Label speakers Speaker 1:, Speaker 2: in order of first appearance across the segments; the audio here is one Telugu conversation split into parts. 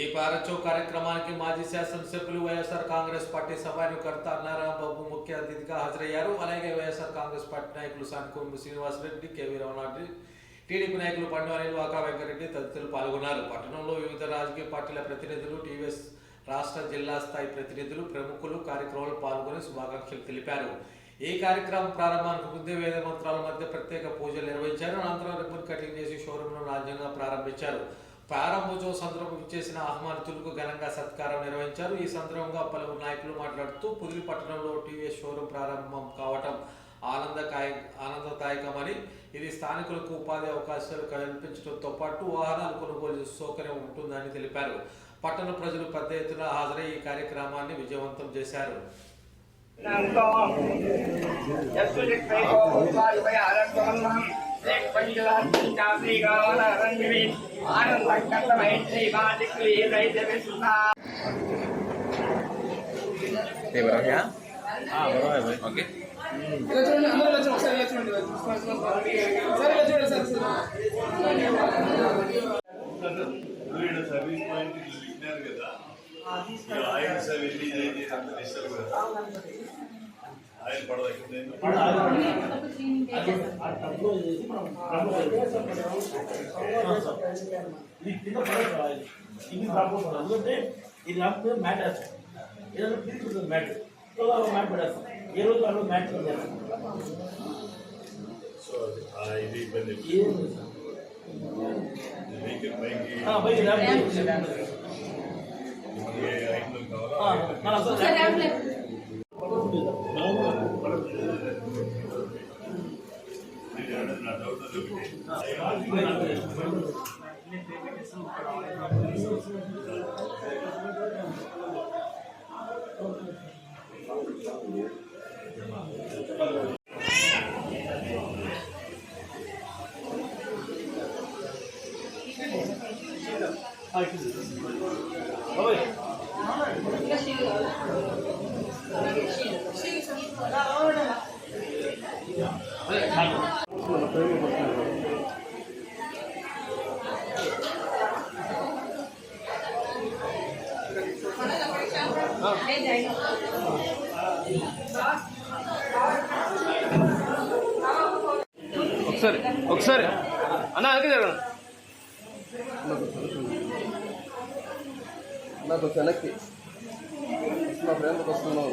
Speaker 1: ఈ పారచో కార్యక్రమానికి మాజీ శాసనసభ్యులు వైఎస్ఆర్ కాంగ్రెస్ పార్టీ సభానుకర్త అన్నారాంబాబు ముఖ్య అతిథిగా హాజరయ్యారు. అలాగే వైఎస్ఆర్ కాంగ్రెస్ పార్టీ నాయకులు సానికొంపు శ్రీనివాసరెడ్డి కేవీ రమణారెడ్డి టీడీపీ నాయకులు పండు వాకా వెంకరెడ్డి తదితరులు పాల్గొన్నారు. పట్టణంలో వివిధ రాజకీయ పార్టీల ప్రతినిధులు టీవీఎస్ రాష్ట్ర జిల్లా స్థాయి ప్రతినిధులు ప్రముఖులు కార్యక్రమంలో పాల్గొని శుభాకాంక్షలు తెలిపారు. ఈ కార్యక్రమం ప్రారంభానికి ముందే వేద మంత్రాల మధ్య ప్రత్యేక పూజలు నిర్వహించారు. అనంతరం రిబ్బన్ కటింగ్ చేసి షోరూంను రాజ్యంగా ప్రారంభించారు. ప్రారంభోత్సవ సందర్భం ఇచ్చేసిన ఆహ్వానితులకు ఘనంగా సత్కారం నిర్వహించారు. ఈ సందర్భంగా పలువురు నాయకులు మాట్లాడుతూ పుదిలి పట్టణంలో టీవీఎస్ షోరూం ప్రారంభం కావటం ఆనందకాయ ఆనందదాయకమని ఇది స్థానికులకు ఉపాధి అవకాశాలు కల్పించడంతో పాటు వాహనాలు కొనుగోలు సౌకర్యం ఉంటుందని తెలిపారు. పట్టణ ప్రజలు పెద్ద ఎత్తున హాజరై ఈ కార్యక్రమాన్ని విజయవంతం చేశారు.
Speaker 2: ఆనందం ఓకే
Speaker 3: ఇలా చూడండి అందరూ ఇలా చూడండి ఒకసారి ఇలా చూడండి సార్ ఇలా ఆయన సార్
Speaker 4: వెళ్ళి చేయాలి అంత కదా. ఆయిల్ పడదు ఎక్కడ
Speaker 5: ఇది కింద పడదు ఇది రాకపోతుంది ఎందుకంటే ఇది రాకపోతే మ్యాట్ వేస్తాం ఏదైనా తీసుకుంటుంది మ్యాట్ సో అలా మ్యాట్ పడేస్తాం ఏ రోజు వాళ్ళు మ్యాట్ చేస్తాం
Speaker 4: సో ఆ ఇది ఇబ్బంది
Speaker 5: ఏం లేదు సార్.
Speaker 4: వెహికల్ పైకి
Speaker 5: ఆ, బయట ర్యాంప్
Speaker 2: ఒకసారి ఒకసారి. అన్న అందుకే జరగను
Speaker 6: నాకు వెనక్కి. మా ఫ్రెండ్కి
Speaker 5: వస్తున్నావు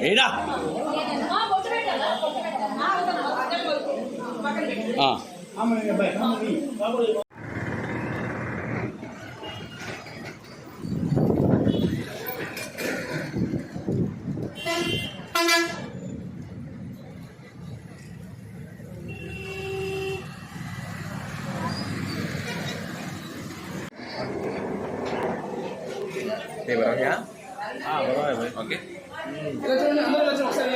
Speaker 2: ఏడా ఓకే
Speaker 3: ఇలా చూడండి ఓకే ఒకసారి